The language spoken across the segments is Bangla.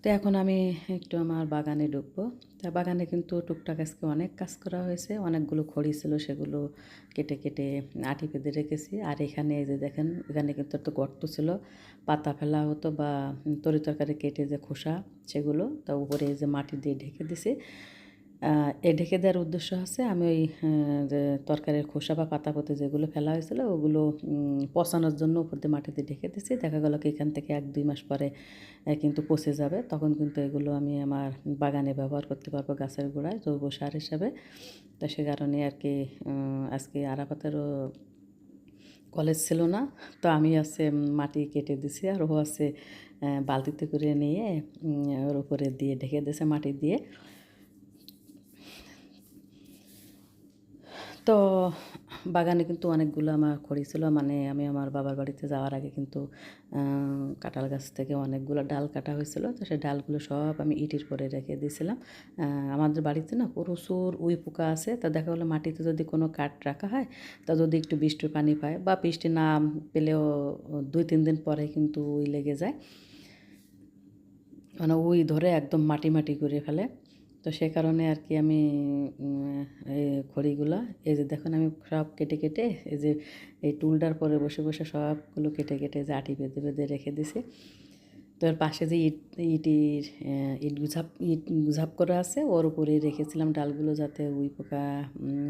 তো এখন আমি একটু আমার বাগানে ঢুকবো তা বাগানে কিন্তু টুকটাক আজকে অনেক কাজ করা হয়েছে। অনেকগুলো খড়ি ছিল, সেগুলো কেটে কেটে আটি পেঁধে রেখেছি। আর এখানে এই যে দেখেন, এখানে কিন্তু একটা গর্ত ছিল। পাতা ফেলা হতো বা তরি তরকারি কেটে যে খোসা, সেগুলো তা উপরে এই যে মাটি দিয়ে ঢেকে দিছি। এ ঢেকে দেওয়ার উদ্দেশ্য আছে আমি ওই যে তরকারির খোসা বা পাতা পতে যেগুলো ফেলা হয়েছিল, ওগুলো পচানোর জন্য উপর দিয়ে মাটিতে ঢেকে দিছি দেখা গেলো কি এখান থেকে এক, দুই মাস পরে কিন্তু পচে যাবে। তখন কিন্তু এগুলো আমি আমার বাগানে ব্যবহার করতে পারব গাছের গোড়ায় জৈব সার হিসাবে। তো সে কারণে আর কি আজকে আরাপাতেরও কলেজ ছিল না। তো আমি আছে মাটি কেটে দিছি আর ও আছে বালতিতে করে নিয়ে ওর উপরে দিয়ে ঢেকে দিয়েছে মাটি দিয়ে। তো বাগানে কিন্তু অনেকগুলো আমার খড়ি ছিল। মানে আমি আমার বাবার বাড়িতে যাওয়ার আগে কিন্তু কাঁঠাল গাছ থেকে অনেকগুলো ডাল কাটা হয়েছিল। তো সেই ডালগুলো সব আমি ইটির করে রেখে দিয়েছিলাম। আমাদের বাড়িতে না প্রচুর উই পোকা আছে। তা দেখা গেলো মাটিতে যদি কোনো কাঠ রাখা হয়, তা যদি একটু বৃষ্টির পানি পায় বা বৃষ্টি না পেলেও দুই তিন দিন পরে কিন্তু উই লেগে যায়। মানে উই ধরে একদম মাটি মাটি করে ফেলে। তো সে কারণে আর কি আমি এই খড়িগুলো, এই যে দেখুন আমি সব কেটে কেটে, এই যে এই টুলটার পরে বসে বসে সবগুলো কেটে কেটে যে আটি বেঁধে বেঁধে রেখে দিছি। তো এর পাশে যে ইট, ইটির ইট গুঝাপ ইট গুঝাপ করা আছে, ওর উপরেই রেখেছিলাম ডালগুলো যাতে উই পোকা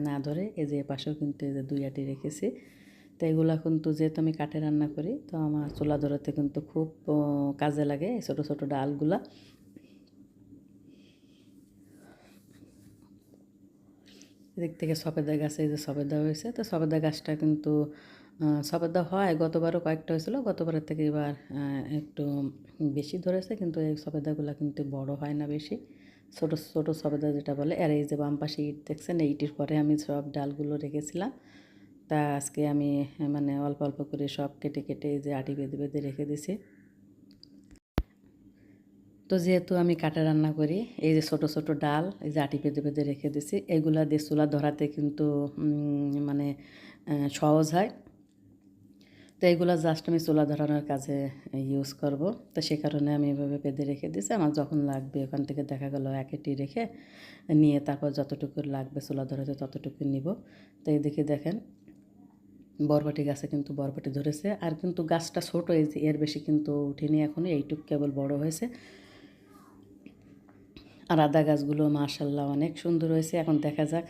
না ধরে, এই যে পাশেও কিন্তু এই যে দুই আটি রেখেছি। তো এগুলো কিন্তু যেহেতু আমি কাঠে রান্না করি, তো আমার চুলা ধরাতে কিন্তু খুব কাজে লাগে ছোটো ছোটো ডালগুলা। এদিক থেকে সবেদা গাছে, এই যে সবেদা হয়েছে, তো সবেদা গাছটা কিন্তু সবেদা হয়, গতবারও কয়েকটা হয়েছিল, গতবারের থেকে এবার একটু বেশি ধরেছে, কিন্তু এই সবেদাগুলো কিন্তু বড় হয় না বেশি। ছোটো ছোটো সবেদা যেটা বলে, আর এই যে বাম পাশে ইট দেখছেন, এইটির পরে আমি সব ডালগুলো রেখেছিলাম। তা আজকে আমি মানে অল্প অল্প করে সব কেটে কেটে এই যে আটি বেঁধে বেঁধে রেখে দিছি তো যেহেতু আমি কাটা রান্না করি, এই যে ছোট ছোট ডাল, এই যে আটি পেতে পেতে রেখে দিছি, এগুলা দিয়ে চুলা ধরাতে কিন্তু মানে সহজ হয়। তো এইগুলো জাস্ট আমি চুলা ধরানোর কাজে ইউজ করব। তো সে কারণে আমি এভাবে পেঁধে রেখে দিছি আমার যখন লাগবে ওখান থেকে দেখা গেলো একেটি রেখে নিয়ে তারপর যতটুকু লাগবে চুলা ধরাতে ততটুকু নিব। তো এইদিকে দেখেন, বরবটি গাছে কিন্তু বরবটি ধরেছে। আর কিন্তু গাছটা ছোটো এর বেশি কিন্তু উঠিনি এখনও এইটুক কেবল বড় হয়েছে। আর আদা গাছগুলো মাশাল্লাহ অনেক সুন্দর হয়েছে। এখন দেখা যাক,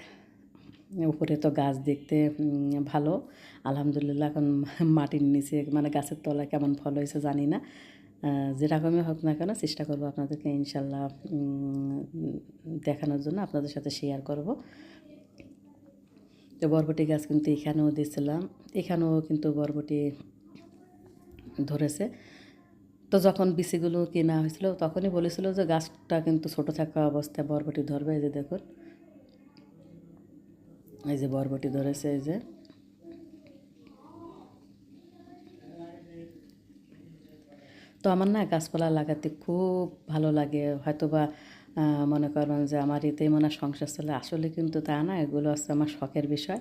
উপরে তো গাছ দেখতে ভালো। আলহামদুলিল্লাহ এখন মাটির নিচে মানে গাছের তলায় কেমন ফল হয়েছে জানি না। যেরকমই হোক না কেন চেষ্টা করব আপনাদেরকে ইনশাল্লাহ দেখানোর জন্য আপনাদের সাথে শেয়ার করব। তো বরবটি গাছ কিন্তু এখানেও দিয়েছিলাম এখানেও কিন্তু বরবটি ধরেছে। তো যখন বিচিগুলো কেনা হয়েছিল, তখনই বলেছিল যে গাছটা কিন্তু ছোট থাকা অবস্থায় বরবটি ধরবে। এই যে দেখুন। এই যে বরবটি ধরেছে, এই যে। তো আমার না গাছপালা লাগাতে খুব ভালো লাগে। হয়তো বা মনে করবেন যে আমার এতেই মনে হয় সংসার চলে। আসলে কিন্তু তা না, এগুলো হচ্ছে আমার শখের বিষয়।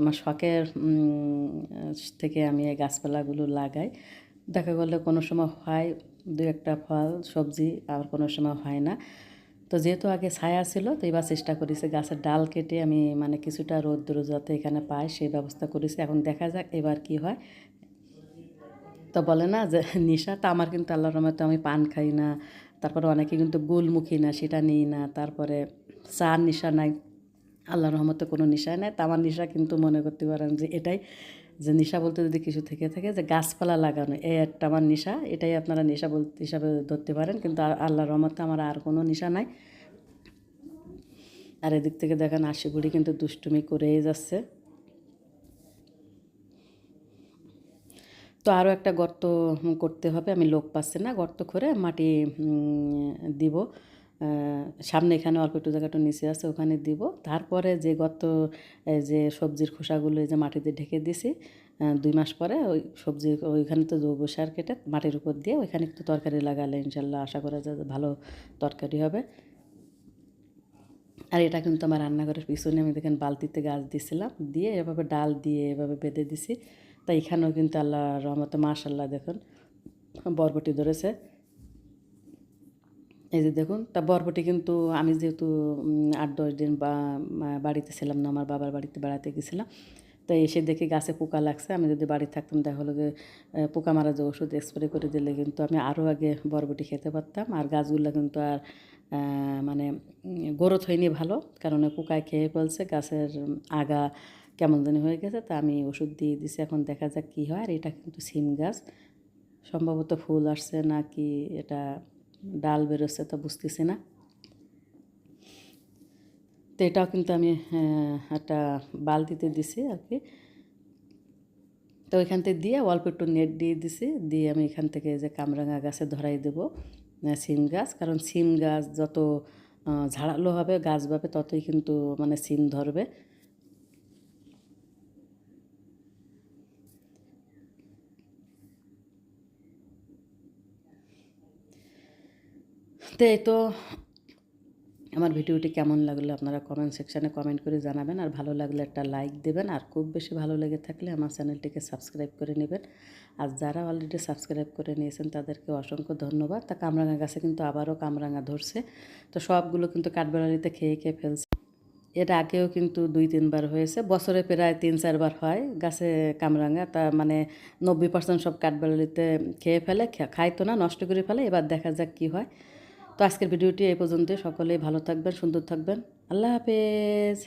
আমার শখের থেকে আমি এই গাছপালাগুলো লাগাই। দেখা গেলে কোনো সময় হয় দু একটা ফল, সবজি, আবার কোনো সময় হয় না। তো যেহেতু আগে ছায়া ছিল, তো এবার চেষ্টা করেছি গাছের ডাল কেটে আমি মানে কিছুটা রোদ্র যাতে এখানে পাই, সেই ব্যবস্থা করেছি। এখন দেখা যাক এবার কি হয়। তো বলে না যে, নেশা তো আমার কিন্তু আল্লাহর রহমতে আমি পান খাই না। তারপরে অনেকে কিন্তু গোলমুখী না, সেটা নিই না। তারপরে চা নেশা নাই, আল্লাহর রহমতে কোনো নেশা নেই। তা আমার নেশা কিন্তু মনে করতে পারেন যে এটাই। যে নেশা বলতে যদি কিছু থেকে থাকে, যে গাছপালা লাগানো, এই একটা আমার নেশা, এটাই আপনারা নেশা বলতে হিসাবে ধরতে পারেন, কিন্তু আল্লাহর রহমতে আমার আর কোনো নেশা নাই। আর এদিক থেকে দেখেন আশি বুড়ি কিন্তু দুষ্টুমি করেই যাচ্ছে। তো আরও একটা গর্ত করতে হবে, আমি লোক পাচ্ছি না, গর্ত করে মাটি দিব। সামনে এখানে অল্প একটু জায়গাটা নিচে আছে, ওখানে দিব। তারপরে যে গত যে সবজির খোসাগুলো যে মাটিতে ঢেকে দিছি দুই মাস পরে ওই সবজি, ওইখানে তো জৈব সার কেটে মাটির উপর দিয়ে ওইখানে একটু তরকারি লাগালে ইনশাল্লাহ আশা করা যায় ভালো তরকারি হবে। আর এটা কিন্তু আমার রান্নাঘরের পিছনে আমি দেখেন বালতিতে গাছ দিয়েছিলাম দিয়ে এভাবে ডাল দিয়ে এভাবে বেঁধে দিছি। তাই এখানেও কিন্তু আল্লাহ রহমতে মাশাল্লাহ দেখুন, বরবটি ধরেছে। এই যে দেখুন, তা বরবটি কিন্তু আমি যেহেতু আট, দশ দিন বা বাড়িতে ছিলাম না, আমার বাবার বাড়িতে বেড়াতে গেছিলাম। তো এসে দেখি গাছে পোকা লাগছে, আমি যদি বাড়ি থাকতাম দেখা হলো যে পোকা মারা যে ওষুধ স্প্রে করে দিলে কিন্তু আমি আরও আগে বরবটি খেতে পারতাম। আর গাছগুলো কিন্তু আর মানে গ্রোথ হয়নি ভালো, কারণ পোকায় খেয়ে ফেলছে, গাছের আগা কেমন জানি হয়ে গেছে, তা আমি ওষুধ দিয়ে দিছি। এখন দেখা যাক কী হয়। আর এটা কিন্তু সিম গাছ, সম্ভবত ফুল আসছে না কি এটা ডাল বেরোচ্ছে তো বুঝতেছি না। তো এটাও কিন্তু আমি একটা বালতিতে দিছি আর কি তো ওইখান থেকে দিয়ে অল্প একটু নেট দিয়ে দিছি, দিয়ে আমি এখান থেকে যে কামরাঙা গাছে ধরাই দেব সিম গাছ। কারণ সিম গাছ যত ঝাড়ালো হবে, গাছ পাবে ততই কিন্তু মানে সিম ধরবে। তো এই তো আমার ভিডিওটি কেমন লাগল আপনারা কমেন্ট সেকশানে কমেন্ট করে জানাবেন। আর ভালো লাগলে একটা লাইক দেবেন। আর খুব বেশি ভালো লেগে থাকলে আমার চ্যানেলটিকে সাবস্ক্রাইব করে নেবেন। আর যারা অলরেডি সাবস্ক্রাইব করে নিয়েছেন, তাদেরকে অসংখ্য ধন্যবাদ। তা কামরাঙা গাছে কিন্তু আবারও কামরাঙা ধরছে। তো সবগুলো কিন্তু কাঠবেড়ালিতে খেয়ে খেয়ে ফেলছে। এর আগেও কিন্তু দুই, তিনবার হয়েছে। বছরে প্রায় তিন, চারবার হয় গাছে কামরাঙা। তা মানে নব্বই পার্সেন্ট সব কাঠবেড়ালিতে খেয়ে ফেলে খাইতো না, নষ্ট করে ফেলে। এবার দেখা যাক কী হয়। তো আজকের ভিডিওটি এই পর্যন্ত সকলেই ভালো থাকবেন সুন্দর থাকবেন। আল্লাহ হাফেজ।